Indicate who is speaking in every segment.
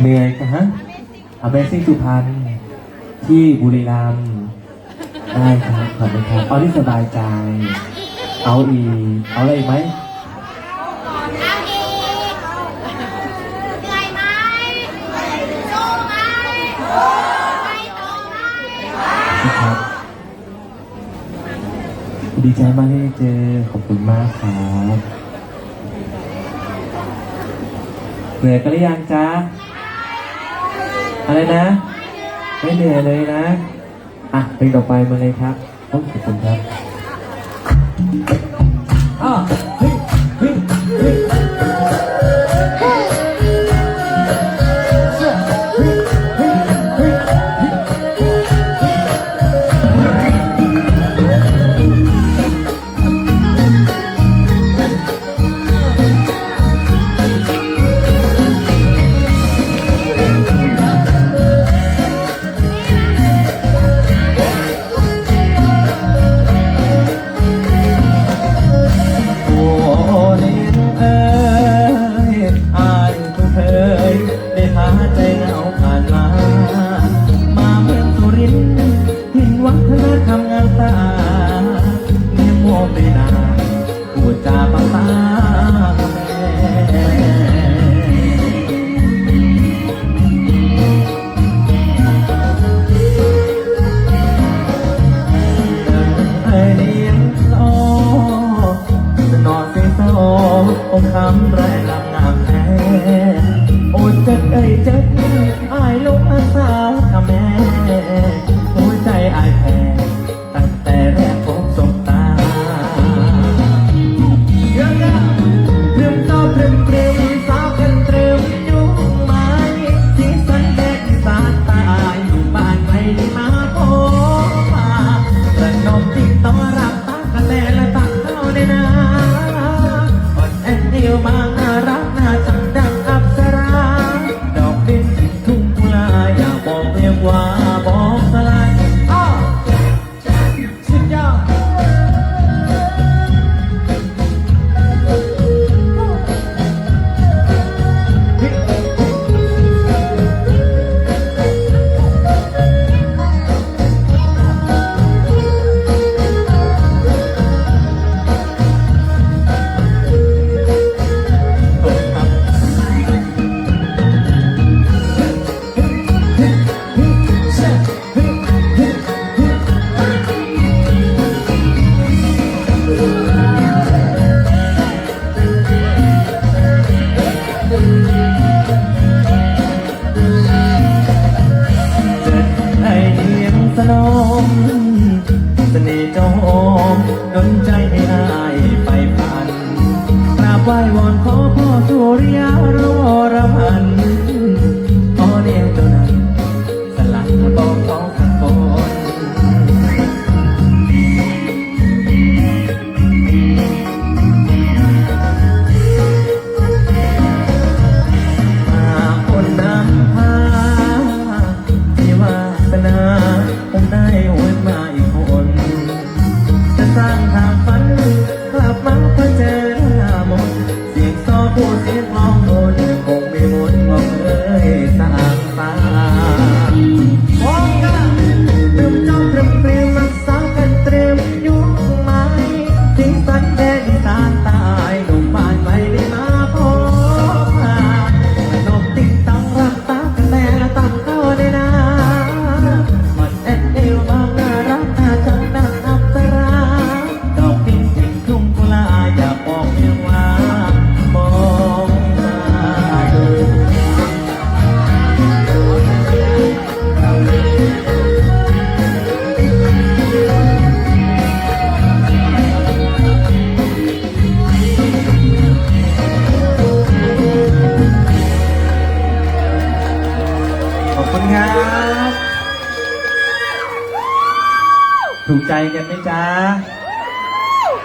Speaker 1: เหนื่อยกันฮะ Amazing สุพรรณที่บุรีรัมย์ได้ครับขอบคุณครับเอาที่สบายใจ เอาอีก เอาอะไรอีกไหม
Speaker 2: เอาอีเหนื่อยไหมสู้ไหมไปต่อไหม
Speaker 1: นะครับดีใจมากที่ได้เจอขอบคุณมากครับเหนื่อยกันหรือยังจ๊ะ อะไรนะ ไม่เหนื่อยเลยนะ อะเพลงต่อไปมาเลยครับต้องขอบคุณครับอ้า ร์หินวัฒนธรรมงานตาเมียมโมไปนานพูดจาภาษาแม่ไอ้เลี้ยงโอ้สาบไหว้วอนขอพ่อสุริยารรมันขอเดียวเท่านั้นสลักบอกของสักคนมาคนนำพาที่วาสนาผมได้หวนมาอีกคน จะสร้างทางฝัน ถูกใจกันไหมจ๊ะ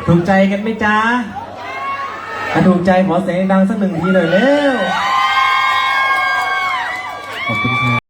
Speaker 1: ถูกใจกันไหมจ๊ะถ้าถูกใจขอเสียงดังสักหนึ่งทีหน่อยเร็ว ขอบคุณครับ